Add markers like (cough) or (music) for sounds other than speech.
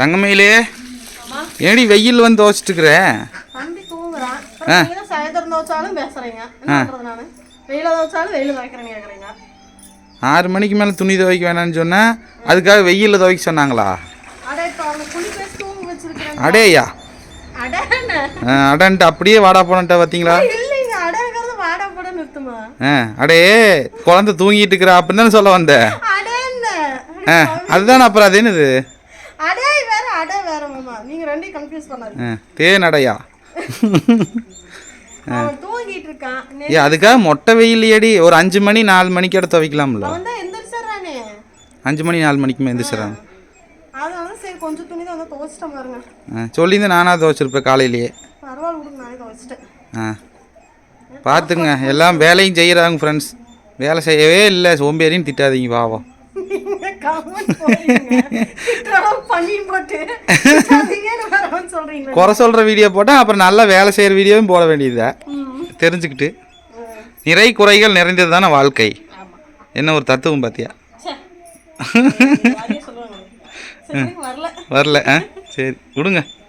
தங்கமயிலே. ஏடி வெயில் வந்து துவைக்கிறேன்னு கேக்குறீங்க. ஆறு மணிக்கு மேலே துணி துவைக்க வேணாம்னு சொன்னேன் அதுக்காக வெயிலில் துவைக்க சொன்னாங்களா? அடேயா. அடன்ட்டு அப்படியே வாடா போனட்ட பார்த்தீங்களா அடே குழந்தை தூங்கிட்டு இருக்கிறா அப்படின்னு தானே சொல்ல ஆ அதுதானே அப்புறம் அது என்னது? அடே வேற அடே வேற மாமா நீங்க ரெண்டையும் கன்ஃபியூஸ் பண்ணாதீங்க. ஆ தேனடையா அவன் தூங்கிட்டு இருக்கான். நே- ஏ அதுக்காக மொட்டை வெயில் ஏடி ஒரு அஞ்சு மணி நாலு மணிக்கு எடுத்து துவைக்கலாம்ல? அஞ்சு மணி நாலு மணிக்கு எந்திரிச்சிடறாங்க சொல்லியிருந்தேன் நானாக துவைச்சிருப்பேன் காலையிலேயே. ஆ. பார்த்துங்க எல்லாம் வேலையும் செய்கிறாங்க ஃப்ரெண்ட்ஸ் வேலை செய்யவே இல்லை சோம்பேறின்னு திட்டாதீங்க பாவம் குறை சொல்கிற வீடியோ போட்டால் அப்புறம் நல்லா வேலை செய்கிற வீடியோவும் போட வேண்டியதா ம். தெரிஞ்சுக்கிட்டு. நிறை குறைகள் நிறைந்தது தானே வாழ்க்கை. என்ன ஒரு தத்துவம் பார்த்தியா (laughs) வரல. ஆ சரி விடுங்க.